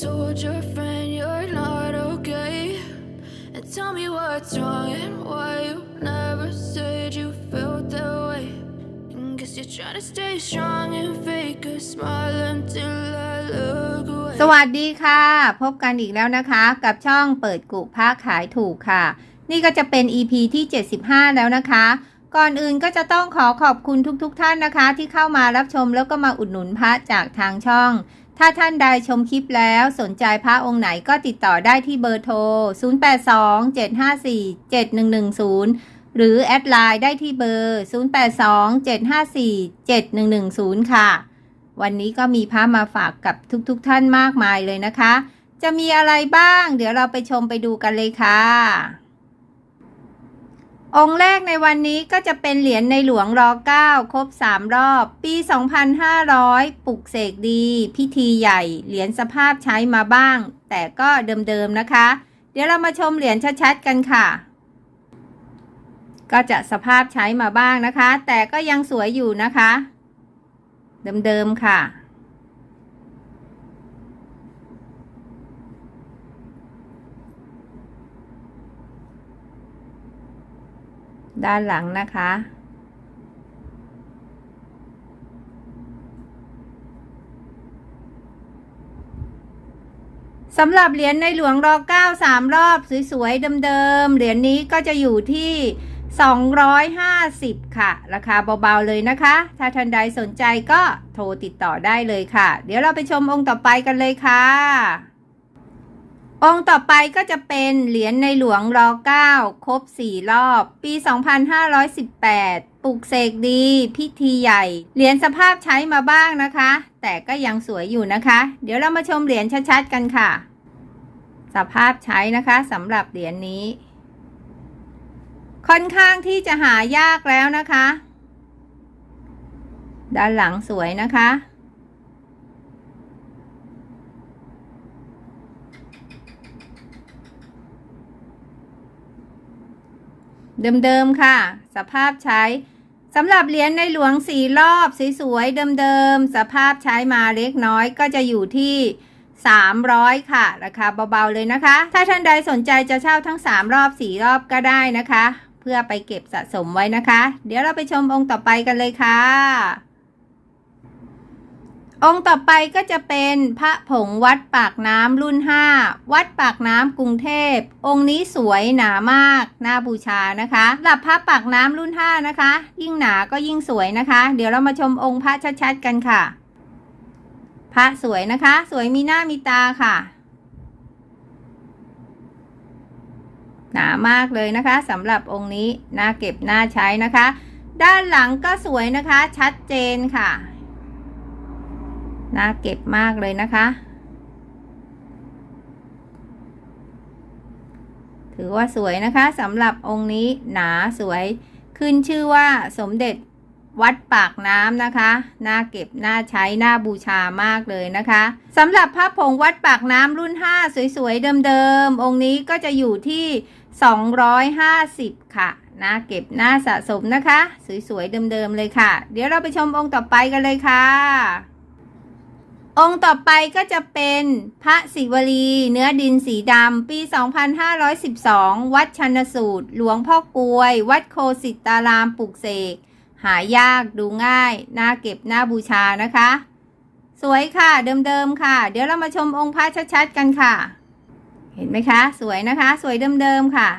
told your friend you're not okay? And tell me what's wrong and why you never said you felt that way. And guess you're trying to stay strong and fake a smile until I look away. สวัสดีค่ะ พบกันอีกแล้วนะคะ กับช่องเปิดกุผ้าขายถูกค่ะ นี่ก็จะเป็น EP ที่ 75 แล้วนะคะ ก่อนอื่นก็จะต้องขอขอบคุณทุกๆทท่านนะคะ ที่เข้ามารับชมแล้วก็มาอุดหนุนพระจากทางช่อง ถ้าท่านใดชมคลิปแล้วสนใจพระองค์ไหนก็ติดต่อได้ที่เบอร์โทร 0827547110 หรือแอดไลน์ได้ที่เบอร์ 0827547110 ค่ะ วันนี้ก็มีพระมาฝากกับทุกๆทท่านมากมายเลยนะคะ จะมีอะไรบ้าง เดี๋ยวเราไปชมไปดูกันเลยค่ะ องค์แรกในวันนี้ก็จะเป็นเหรียญในหลวงรอ9ครบ 3 รอบ ปี 2500 ปลุกเสกดี พิธีใหญ่ เหรียญสภาพใช้มาบ้าง แต่ก็เดิมๆนะคะ เดี๋ยวเรามาชมเหรียญชัดๆกันค่ะ ก็จะสภาพใช้มาบ้างนะคะ แต่ก็ยังสวยอยู่นะคะ เดิมๆค่ะ ด้านหลังนะคะ สำหรับเหรียญในหลวงรอเก้าสามรอบสวยๆเดิมๆ เหรียญนี้ก็จะอยู่ที่ 250 ค่ะ ราคาเบาๆเลยนะคะ ถ้าท่านใดสนใจก็โทรติดต่อได้เลยค่ะ เดี๋ยวเราไปชมองค์ต่อไปกันเลยค่ะ องค์ต่อไปก็จะเป็นเหรียญในหลวงรอ9ครบ4รอบ ปี 2518 ปลุกเสกดี พิธีใหญ่ เหรียญสภาพใช้มาบ้างนะคะ แต่ก็ยังสวยอยู่นะคะ เดี๋ยวเรามาชมเหรียญชัดๆกันค่ะ สภาพใช้นะคะสำหรับเหรียญนี้ ค่อนข้างที่จะหายากแล้วนะคะ ด้านหลังสวยนะคะ เดิมๆค่ะ สภาพใช้สำหรับเหรียญในหลวงสี่รอบสวยๆเดิมๆสภาพใช้มาเล็กน้อยก็จะอยู่ที่ 300 ค่ะ ราคาเบาๆเลยนะคะ ถ้าท่านใดสนใจจะเช่าทั้ง 3 รอบ 4 รอบก็ได้นะคะ เพื่อไปเก็บสะสมไว้นะคะ เดี๋ยวเราไปชมองค์ต่อไปกันเลยค่ะ องค์ต่อไปก็จะเป็นพระผงวัดปากน้ำรุ่น 5 วัดปากน้ำกรุงเทพ องค์นี้สวยหนามากน่าบูชานะคะสำหรับพระปากน้ำรุ่น 5 นะคะ ยิ่งหนาก็ยิ่งสวยนะคะ เดี๋ยวเรามาชมองค์พระชัดๆกันค่ะ พระสวยนะคะ สวยมีหน้ามีตาค่ะ หนามากเลยนะคะสำหรับองค์นี้น่าเก็บน่าใช้นะคะ ด้านหลังก็สวยนะคะชัดเจนค่ะ น่าเก็บมากเลยนะคะ ถือว่าสวยนะคะสำหรับองค์นี้หนาสวยขึ้นชื่อว่าสมเด็จวัดปากน้ำนะคะน่าเก็บน่าใช้น่าบูชามากเลยนะคะสำหรับพระผงวัดปากน้ำรุ่น 5 สวยๆ เดิมๆ องค์นี้ก็จะอยู่ที่ 250 ค่ะน่าเก็บน่าสะสมนะคะ สวยๆ เดิมๆ เลยค่ะ เดี๋ยวเราไปชมองค์ต่อไปกันเลยค่ะ องค์ต่อไปก็จะเป็นพระศิวลี เนื้อดินสีดำ ปี 2512 วัดชันสูตร หลวงพ่อกลวย วัดโคสิตารามปลุกเสก หายากดูง่าย น่าเก็บน่าบูชานะคะ สวยค่ะเดิมๆค่ะ เดี๋ยวเรามาชมองค์พระชัดๆกันค่ะ เห็นไหมคะ สวยนะคะ สวยเดิมๆค่ะ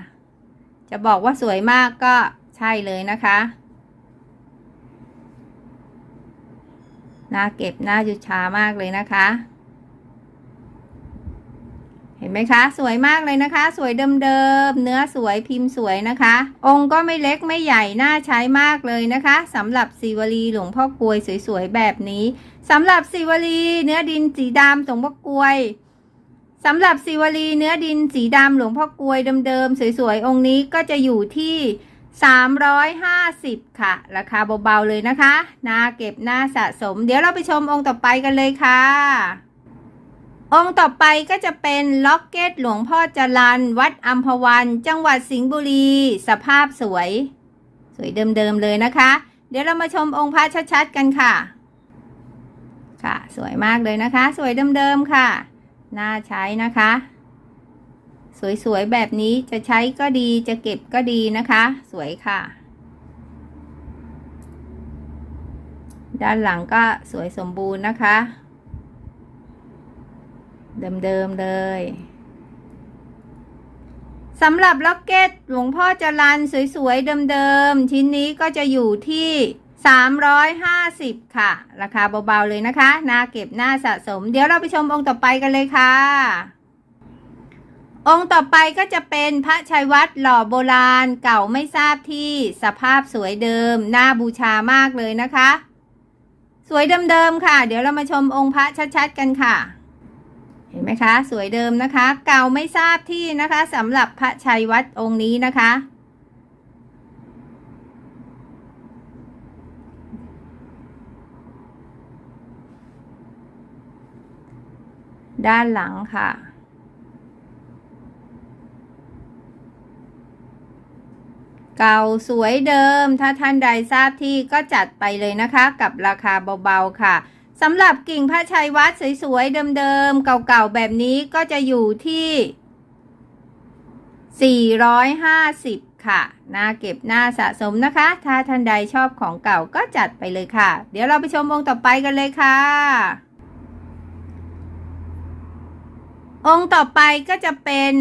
จะบอกว่าสวยมากก็ใช่เลยนะคะ น่าเก็บน่าจุชามากเลยนะคะ เห็นไหมคะ สวยมากเลยนะคะ สวยเดิมๆเนื้อสวยพิมพ์สวยนะคะ องค์ก็ไม่เล็กไม่ใหญ่น่าใช้มากเลยนะคะสำหรับศิวลีหลวงพ่อกลวยสวยๆแบบนี้สำหรับศิวลีเนื้อดินสีดำหลวงพ่อกลวยสำหรับศิวลีเนื้อดินสีดำหลวงพ่อกลวยเดิมๆสวยๆองค์นี้ก็จะอยู่ที่ 350 ค่ะ ราคาเบาๆเลยนะคะน่าเก็บน่าสะสม เดี๋ยวเราไปชมองค์ต่อไปกันเลยค่ะ องค์ต่อไปก็จะเป็นล็อกเก็ตหลวงพ่อจรัน วัดอัมพวัน จังหวัดสิงห์บุรี สภาพสวย สวยเดิมๆเลยนะคะ เดี๋ยวเรามาชมองค์พระชัดๆกันค่ะ ค่ะ สวยมากเลยนะคะ สวยเดิมๆค่ะ น่าใช้นะคะ สวยๆ แบบนี้จะใช้ก็ดีจะเก็บก็ดีนะคะ สวยค่ะ ด้านหลังก็สวยสมบูรณ์นะคะ เดิมๆเลยสำหรับล็อกเก็ตหลวงพ่อจรันสวยๆ เดิมๆ ชิ้นนี้ก็จะอยู่ที่ 350 ค่ะ ราคาเบาๆ เลยนะคะน่าเก็บน่าสะสม เดี๋ยวเราไปชมองค์ต่อไปกันเลยค่ะ องค์ต่อไปก็จะเป็นพระชัยวัดหล่อโบราณเก่าไม่ทราบที่สภาพสวยเดิม น่าบูชามากเลยนะคะ สวยเดิมๆค่ะ เดี๋ยวเรามาชมองค์พระชัดๆกันค่ะ เห็นไหมคะ สวยเดิมนะคะ เก่าไม่ทราบที่นะคะสำหรับพระชัยวัดองค์นี้นะคะ ด้านหลังค่ะ เก่าสวยเดิม ถ้าท่านใดทราบที่ก็จัดไปเลยนะคะกับราคาเบาๆค่ะสำหรับกิ่งพระชัยวัดสวยๆเดิมๆเก่าๆแบบนี้ก็จะอยู่ที่ 450 ค่ะน่าเก็บน่าสะสมนะคะ ถ้าท่านใดชอบของเก่าก็จัดไปเลยค่ะ เดี๋ยวเราไปชมองต่อไปกันเลยค่ะ องค์ต่อไปก็จะเป็น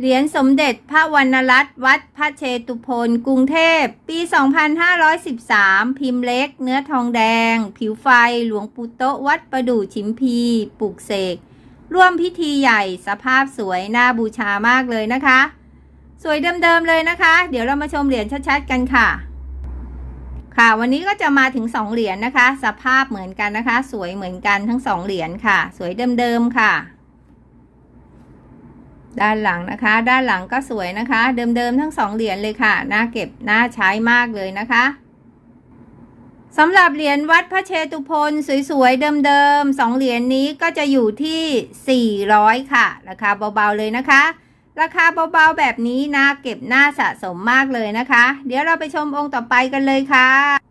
เหรียญสมเด็จพระวรรณรัตน์วัดพระเชตุพนกรุงเทพ ปี 2513 พิมพ์เล็ก เนื้อทองแดง ผิวไฟหลวงปู่โตวัดประดู่ชิมพีปลุกเสก ร่วมพิธีใหญ่สภาพสวยน่าบูชามากเลยนะคะ สวยเดิมๆเลยนะคะ เดี๋ยวเรามาชมเหรียญชัดๆกันค่ะ ค่ะวันนี้ก็จะมาถึง 2 เหรียญนะคะ สภาพเหมือนกันนะคะ สวยเหมือนกันทั้ง 2 เหรียญค่ะ สวยเดิมๆค่ะ ด้านหลังนะคะ ด้านหลังก็สวยนะคะ เดิมๆทั้งสองเหรียญเลยค่ะ น่าเก็บ น่าใช้มากเลยนะคะสำหรับเหรียญวัดพระเชตุพนสวยๆ เดิมๆสองเหรียญนี้ก็จะอยู่ที่ 400 ค่ะ ราคาเบาๆเลยนะคะ ราคาเบาๆแบบนี้น่าเก็บน่าสะสมมากเลยนะคะ เดี๋ยวเราไปชมองค์ต่อไปกันเลยค่ะ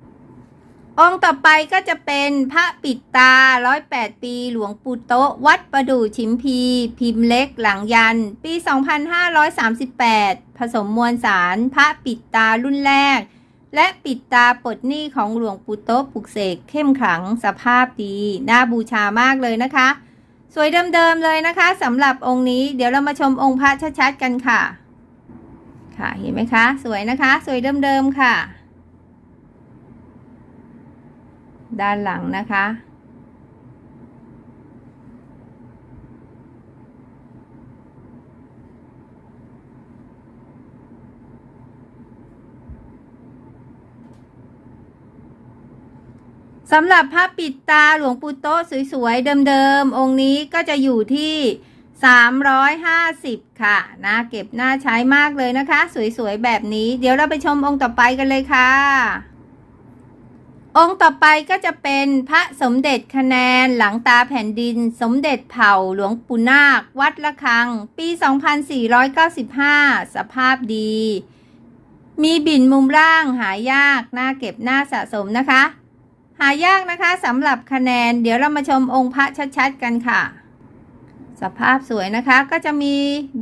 องค์ต่อไปก็จะเป็นพระปิดตา108ปีหลวงปู่โตะวัดประดู่ชิมพี พิมพ์เล็กหลังยัน ปี 2538 ผสมมวลสาร พระปิดตารุ่นแรก และปิดตาปลดหนี้ของหลวงปู่โตะปลุกเสกเข้มขลังสภาพดีน่าบูชามากเลยนะคะ สวยเดิมๆเลยนะคะสำหรับองค์นี้เดี๋ยวเรามาชมองค์พระชัดๆกันค่ะ ค่ะเห็นไหมคะ สวยนะคะ สวยเดิมๆค่ะ ด้านหลังนะคะ สำหรับพระปิดตาหลวงปู่โตะสวยๆ เดิมๆ องค์นี้ก็จะอยู่ที่ 350 ค่ะน่าเก็บน่าใช้มากเลยนะคะ สวยๆ แบบนี้ เดี๋ยวเราไปชมองค์ต่อไปกันเลยค่ะ องค์ต่อไปก็จะเป็นพระสมเด็จคะแนนหลังตาแผ่นดิน สมเด็จเผ่าหลวงปู่นาค วัดละคัง ปี 2495 สภาพดี มีบินมุมล่างหายากหน่าเก็บหน่าสะสมนะคะ หายากนะคะสำหรับคะแนน เดี๋ยวเรามาชมองค์พระชัดๆกันค่ะ สภาพสวยนะคะก็จะมี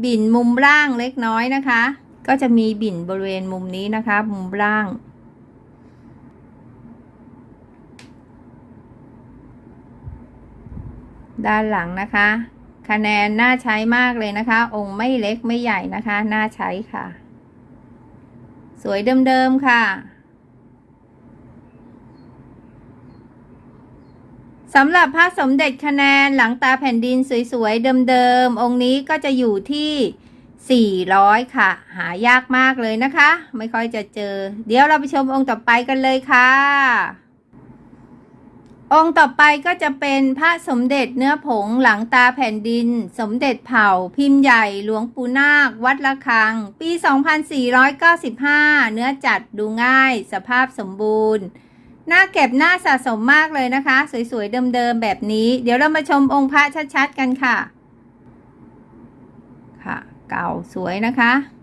บินมุมล่างเล็กน้อยนะคะ ก็จะมีบินบริเวณมุมนี้นะคะ มุมล่าง ด้านหลังนะคะ คะแนนน่าใช้มากเลยนะคะ องค์ไม่เล็กไม่ใหญ่นะคะ น่าใช้ค่ะ สวยเดิมๆค่ะสำหรับพระสมเด็จคะแนนหลังตาแผ่นดินสวยๆเดิมๆองค์นี้ก็จะอยู่ที่ 400 ค่ะ หายากมากเลยนะคะ ไม่ค่อยจะเจอ เดี๋ยวเราไปชมองค์ต่อไปกันเลยค่ะ องค์ต่อไปก็จะเป็นพระสมเด็จเนื้อผงหลังตาแผ่นดิน สมเด็จเผ่า พิมพ์ใหญ่หลวงปู่นาค วัดละคัง ปี 2495 เนื้อจัดดูง่าย สภาพสมบูรณ์ หน่าเก็บหน่าสะสมมากเลยนะคะ สวยๆ เดิมๆ แบบนี้ เดี๋ยวเรามาชมองค์พระชัดๆ กันค่ะ ค่ะ เก่าสวยนะคะ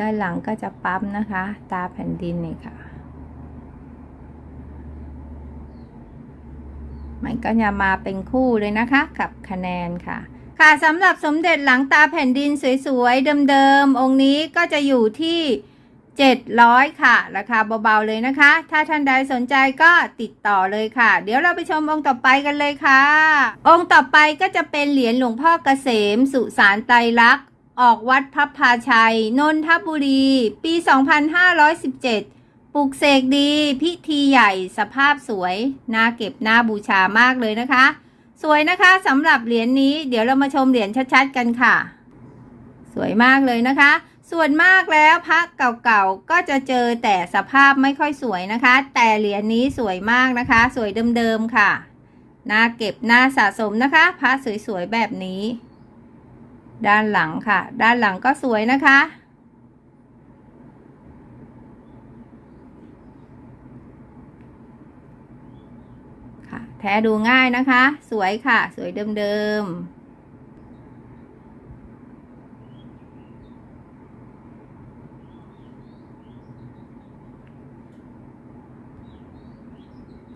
ด้านหลังก็จะปั๊มนะคะ ตาแผ่นดินนี่ค่ะ มันก็จะมาเป็นคู่เลยนะคะกับคะแนนค่ะ ค่ะสำหรับสมเด็จหลังตาแผ่นดินสวยๆ เดิมๆ องค์นี้ก็จะอยู่ที่700 ค่ะ ราคาเบาๆเลยนะคะ ถ้าท่านใดสนใจก็ติดต่อเลยค่ะ เดี๋ยวเราไปชมองค์ต่อไปกันเลยค่ะ องค์ต่อไปก็จะเป็นเหรียญหลวงพ่อกเกษม สุสานไตรลักษ ออกวัดพับพาชัย นนทบุรี ปี 2517 ปลูกเสกดี พิธีใหญ่สภาพสวย น่าเก็บน่าบูชามากเลยนะคะ สวยนะคะสำหรับเหรียญนี้ เดี๋ยวเรามาชมเหรียญชัดๆกันค่ะ สวยมากเลยนะคะ ส่วนมากแล้วพระเก่าๆ ก็จะเจอแต่สภาพไม่ค่อยสวยนะคะ แต่เหรียญนี้สวยมากนะคะ สวยเดิมๆค่ะ น่าเก็บน่าสะสมนะคะ พระสวยๆแบบนี้ ด้านหลังค่ะ ด้านหลังก็สวยนะคะ ค่ะ แท้ดูง่ายนะคะ สวยค่ะ สวยเดิมๆ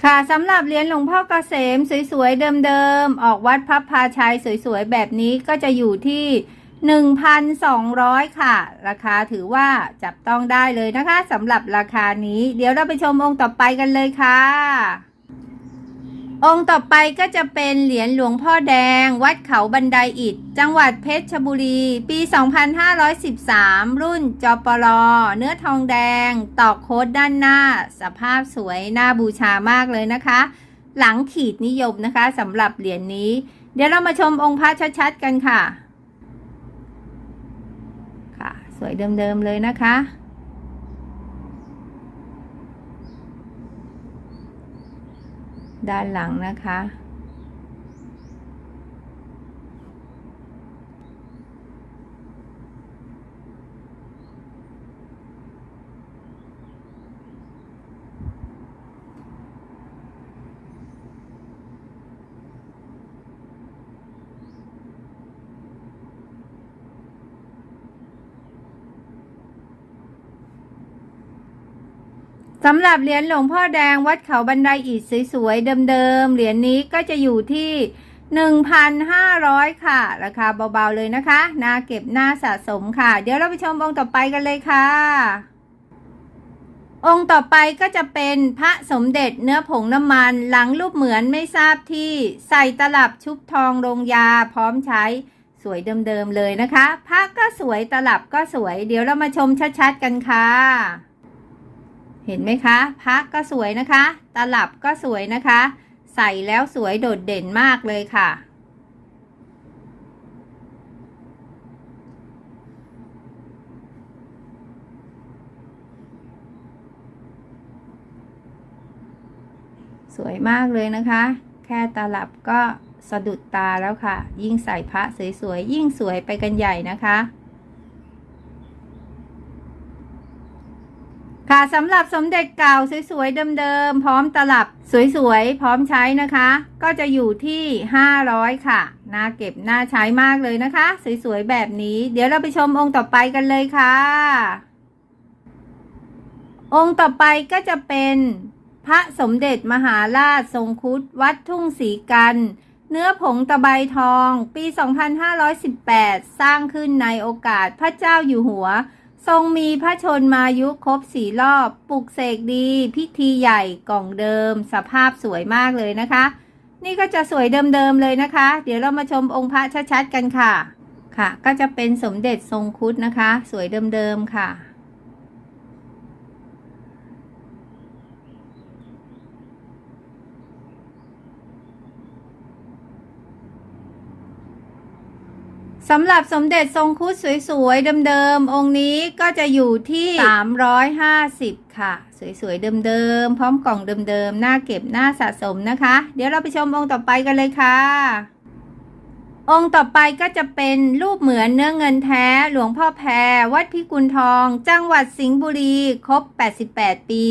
ค่ะสำหรับเหรียญหลวงพ่อเกษมสวยๆเดิมๆออกวัดพับพาชัยสวยๆแบบนี้ก็จะอยู่ที่ 1,200 ค่ะ ราคาถือว่าจับต้องได้เลยนะคะสำหรับราคานี้ เดี๋ยวเราไปชมองค์ต่อไปกันเลยค่ะ องค์ต่อไปก็จะเป็นเหรียญหลวงพ่อแดง วัดเขาบันไดอิฐ จังหวัดเพชรบุรี ปี 2513 รุ่นจปรเนื้อทองแดง ตอกโค้ดด้านหน้า สภาพสวยน่าบูชามากเลยนะคะ หลังขีดนิยมนะคะสำหรับเหรียญนี้ เดี๋ยวเรามาชมองค์พระชัดๆกันค่ะ ค่ะ สวยเดิมๆเลยนะคะ ด้านหลังนะคะ สำหรับเหรียญหลวงพ่อแดงวัดเขาบันไดอิฐสวยๆเดิมๆเหรียญนี้ก็จะอยู่ที่ 1,500 ค่ะ ราคาเบาๆเลยนะคะน่าเก็บน่าสะสมค่ะ เดี๋ยวเราไปชมองค์ต่อไปกันเลยค่ะ องค์ต่อไปก็จะเป็นพระสมเด็จเนื้อผงน้ำมันหลังรูปเหมือนไม่ทราบที่ใส่ตลับชุบทองลงยาพร้อมใช้สวยเดิมๆเลยนะคะพระก็สวยตลับก็สวย เดี๋ยวเรามาชมชัดๆกันค่ะ เห็นไหมคะพักก็สวยนะคะ ตลับก็สวยนะคะ ใส่แล้วสวยโดดเด่นมากเลยค่ะ สวยมากเลยนะคะ แค่ตลับก็สะดุดตาแล้วค่ะ ยิ่งใส่พระสวยๆ ยิ่งสวยไปกันใหญ่นะคะ ค่ะสำหรับสมเด็จเก่าสวยๆเดิมๆพร้อมตลับสวยๆพร้อมใช้นะคะ ก็จะอยู่ที่ 500 ค่ะน่าเก็บน่าใช้มากเลยนะคะ สวยๆแบบนี้ เดี๋ยวเราไปชมองค์ต่อไปกันเลยค่ะ องค์ต่อไปก็จะเป็นพระสมเด็จมหาราชทรงคุดวัดทุ่งศรีกัน เนื้อผงตะไบทอง ปี 2518 สร้างขึ้นในโอกาสพระเจ้าอยู่หัว ทรงมีพระชนมายุครบสี่รอบ ปลุกเสกดี พิธีใหญ่กล่องเดิม สภาพสวยมากเลยนะคะ นี่ก็จะสวยเดิมๆเลยนะคะ เดี๋ยวเรามาชมองค์พระชัดๆกันค่ะ ค่ะ ก็จะเป็นสมเด็จทรงคุดนะคะ สวยเดิมๆค่ะ สำหรับสมเด็จทรงครุฑสวยๆ เดิมๆ องค์นี้ก็จะอยู่ที่ 350 ค่ะ สวยๆ เดิมๆ พร้อมกล่องเดิมๆน่าเก็บน่าสะสมนะคะ เดี๋ยวเราไปชมองค์ต่อไปกันเลยค่ะ องค์ต่อไปก็จะเป็นรูปเหมือนเนื้อเงินแท้หลวงพ่อแพร วัดพิกุลทอง จังหวัดสิงห์บุรี ครบ 88 ปี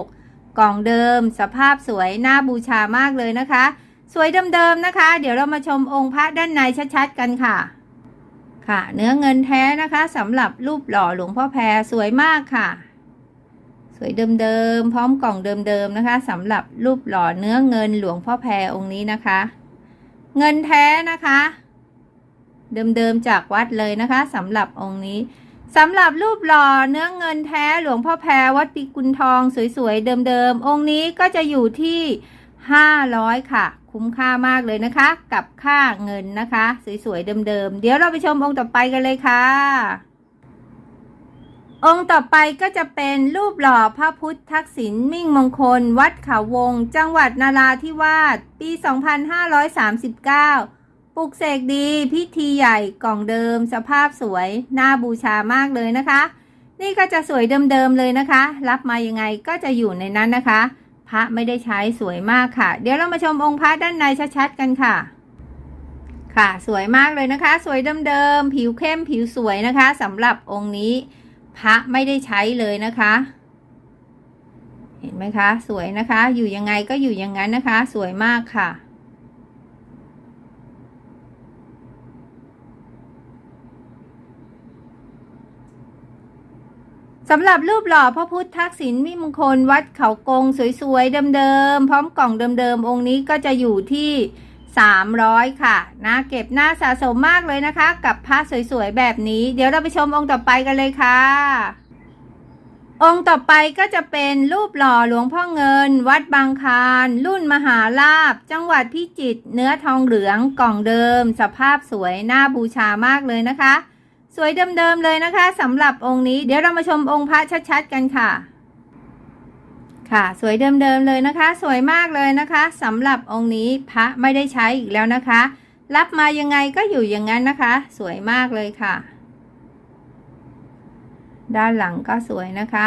2536 กล่องเดิม สภาพสวยน่าบูชามากเลยนะคะ สวยเดิมๆนะคะ เดี๋ยวเรามาชมองค์พระด้านในชัดๆกันค่ะ ค่ะ เนื้อเงินแท้นะคะสำหรับรูปหล่อหลวงพ่อแพรสวยมากค่ะ สวยเดิมๆพร้อมกล่องเดิมๆนะคะสำหรับรูปหล่อเนื้อเงินหลวงพ่อแพรองค์นี้นะคะ เงินแท้นะคะ เดิมๆจากวัดเลยนะคะสำหรับองค์นี้สำหรับรูปหล่อเนื้อเงินแท้หลวงพ่อแพรวัดปีกุลทองสวยๆเดิมๆองค์นี้ก็จะอยู่ที่ 500 ค่ะ คุ้มค่ามากเลยนะคะ กับค่าเงินนะคะ สวยๆเดิมๆ เดี๋ยวเราไปชมองค์ต่อไปกันเลยค่ะ องค์ต่อไปก็จะเป็นรูปหล่อพระพุทธทักษิณมิ่งมงคล วัดเขาวง จังหวัดนาราธิวาสปี 2539 ปลุกเสกดีพิธีใหญ่กล่องเดิม สภาพสวย น่าบูชามากเลยนะคะ นี่ก็จะสวยเดิมๆเลยนะคะ รับมายังไงก็จะอยู่ในนั้นนะคะ พระไม่ได้ใช้สวยมากค่ะ เดี๋ยวเรามาชมองค์พระด้านในชัดๆกันค่ะ ค่ะสวยมากเลยนะคะ สวยเดิมๆผิวเข้มผิวสวยนะคะสำหรับองค์นี้ พระไม่ได้ใช้เลยนะคะ เห็นไหมคะ สวยนะคะ อยู่ยังไงก็อยู่อย่างนั้นนะคะ สวยมากค่ะ สำหรับรูปหล่อพระพุทธทักษิณมิมงคลวัดเขากงสวยๆ เดิมๆ พร้อมกล่องเดิมๆ องค์นี้ก็จะอยู่ที่ 300 ค่ะนะเก็บหน้าสะสมมากเลยนะคะ กับพระสวยๆ แบบนี้ เดี๋ยวเราไปชมองค์ต่อไปกันเลยค่ะ องค์ต่อไปก็จะเป็นรูปหล่อหลวงพ่อเงิน วัดบางคาร รุ่นมหาลาบ จังหวัดพิจิตรเนื้อทองเหลืองกล่องเดิม สภาพสวยน่าบูชามากเลยนะคะ สวยเดิมๆเลยนะคะสำหรับองค์นี้ เดี๋ยวเรามาชมองค์พระชัดๆกันค่ะ ค่ะ สวยเดิมๆเลยนะคะ สวยมากเลยนะคะสำหรับองค์นี้พระไม่ได้ใช้อีกแล้วนะคะ รับมายังไงก็อยู่อย่างนั้นนะคะ สวยมากเลยค่ะ ด้านหลังก็สวยนะคะ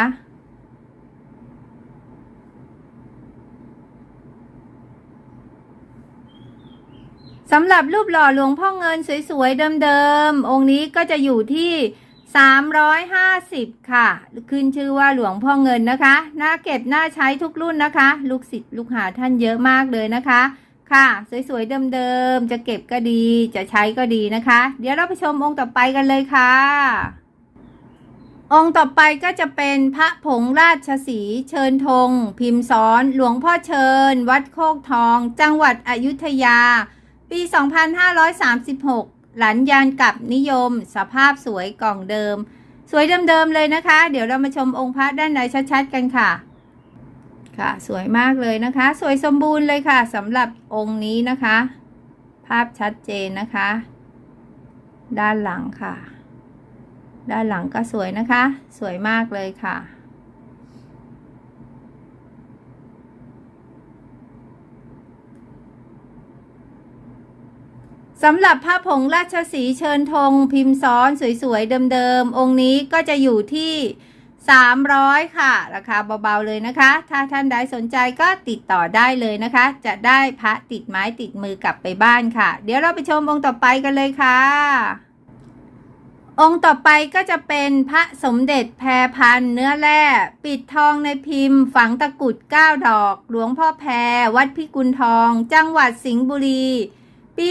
สำหรับรูปหล่อหลวงพ่อเงินสวยๆเดิมๆ องค์นี้ก็จะอยู่ที่ 350 ค่ะ ขึ้นชื่อว่าหลวงพ่อเงินนะคะ น่าเก็บน่าใช้ทุกรุ่นนะคะ ลูกศิษย์ลูกหาท่านเยอะมากเลยนะคะ ค่ะ สวยๆเดิมๆ จะเก็บก็ดี จะใช้ก็ดีนะคะ เดี๋ยวเราไปชมองค์ต่อไปกันเลยค่ะ องค์ต่อไปก็จะเป็นพระผงราชสีเชิญธง พิมพ์ซ้อน หลวงพ่อเชิญ วัดโคกทอง จังหวัดอยุธยา ปี 2536 หลันยานกับนิยม สภาพสวยกล่องเดิม สวยเดิมๆเลยนะคะ เดี๋ยวเรามาชมองค์พระด้านในชัดๆกันค่ะ ค่ะ สวยมากเลยนะคะ สวยสมบูรณ์เลยค่ะสำหรับองค์นี้นะคะ ภาพชัดเจนนะคะ ด้านหลังค่ะ ด้านหลังก็สวยนะคะ สวยมากเลยค่ะ สำหรับพระผงราชสีเชิญธงพิมพ์ซ้อนสวยๆ เดิมๆ องค์นี้ก็จะอยู่ที่ 300 ค่ะ ราคาเบาๆเลยนะคะ ถ้าท่านใดสนใจก็ติดต่อได้เลยนะคะ จะได้พระติดไม้ติดมือกลับไปบ้านค่ะ เดี๋ยวเราไปชมองค์ต่อไปกันเลยค่ะ องค์ต่อไปก็จะเป็นพระสมเด็จแพรพันเนื้อแร่ปิดทองในพิมพ์ ฝังตะกุด9ดอก หลวงพ่อแพรวัดพิกุลทอง จังหวัดสิงห์บุรี ปี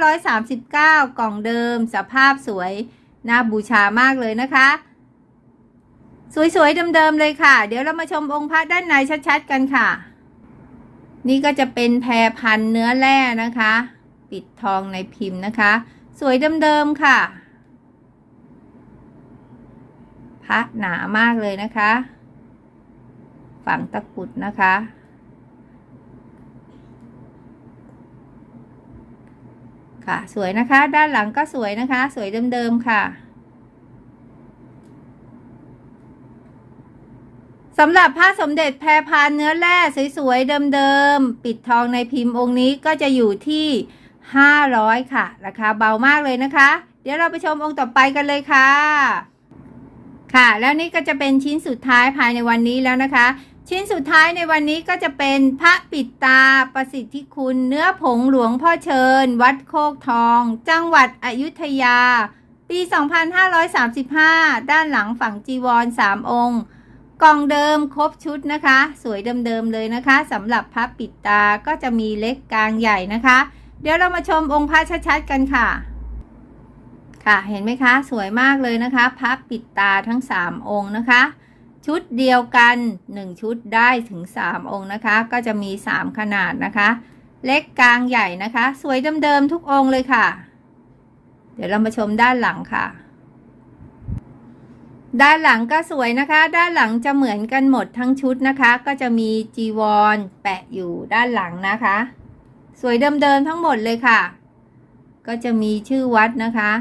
2539 กล่องเดิม สภาพสวย น่าบูชามากเลยนะคะ สวย ๆ เดิม ๆ เลยค่ะ เดี๋ยวเรามาชมองค์พระด้านในชัด ๆ กันค่ะ นี่ก็จะเป็นแพรพันเนื้อแร่นะคะ ปิดทองในพิมพ์นะคะ สวยเดิม ๆ ค่ะ พระหนามากเลยนะคะ ฝังตะกุดนะคะ ค่ะ สวยนะคะ ด้านหลังก็สวยนะคะ สวยเดิมๆค่ะสำหรับพระสมเด็จแพรพานเนื้อแร่สวยๆเดิมๆปิดทองในพิมพ์องค์นี้ก็จะอยู่ที่ 500 ค่ะ ราคาเบามากเลยนะคะ เดี๋ยวเราไปชมองค์ต่อไปกันเลยค่ะ ค่ะ แล้วนี่ก็จะเป็นชิ้นสุดท้ายภายในวันนี้แล้วนะคะ ชิ้นสุดท้ายในวันนี้ก็จะเป็นพระปิดตาประสิทธิคุณเนื้อผงหลวงพ่อเชิญ วัดโคกทอง จังหวัดอยุธยา ปี 2535 ด้านหลังฝั่งจีวร 3 องค์ กล่องเดิมครบชุดนะคะ สวยเดิมๆเลยนะคะสำหรับพระปิดตาก็จะมีเล็กกลางใหญ่นะคะ เดี๋ยวเรามาชมองค์พระชัดๆกันค่ะ ค่ะเห็นไหมคะ สวยมากเลยนะคะพระปิดตาทั้ง 3 องค์นะคะ ชุดเดียวกัน 1 ชุดได้ถึง 3 องค์นะคะ ก็จะมี 3 ขนาดนะคะ เล็กกลางใหญ่นะคะ สวยเดิมๆทุกองค์เลยค่ะ เดี๋ยวเรามาชมด้านหลังค่ะ ด้านหลังก็สวยนะคะ ด้านหลังจะเหมือนกันหมดทั้งชุดนะคะ ก็จะมีจีวร แปะอยู่ด้านหลังนะคะ สวยเดิมๆทั้งหมดเลยค่ะ ก็จะมีชื่อวัดนะคะ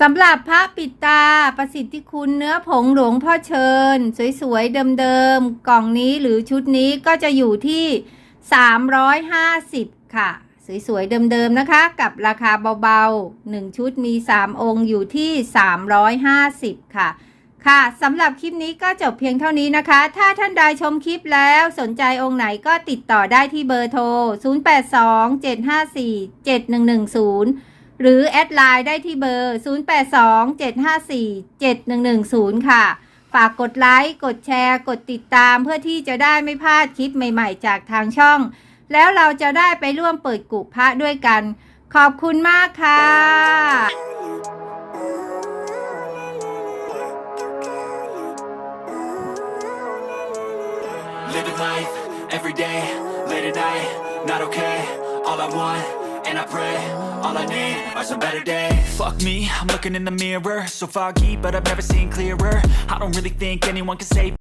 สำหรับพระปิดตาประสิทธิคุณเนื้อผงหลวงพ่อเชิญ สวยๆ เดิมๆ กล่องนี้หรือชุดนี้ก็จะอยู่ที่ 350 ค่ะ สวยๆ เดิมๆ นะคะ กับราคาเบาๆ 1 ชุดมี 3 องค์อยู่ที่ 350 ค่ะ ค่ะสำหรับคลิปนี้ก็จบเพียงเท่านี้นะคะ ถ้าท่านใดชมคลิปแล้วสนใจองค์ไหนก็ติดต่อได้ที่เบอร์โทร 0827547110 หรือแอดไลน์ได้ที่เบอร์ 0827547110 ค่ะ ฝากกดไลค์ กดแชร์ กดติดตามเพื่อที่จะได้ไม่พลาดคลิปใหม่ๆ จากทางช่อง แล้วเราจะได้ไปร่วมเปิดกุพระด้วยกัน ขอบคุณมากค่ะ All I need are some better days. Fuck me, I'm looking in the mirror, so foggy, but I've never seen clearer. I don't really think anyone can save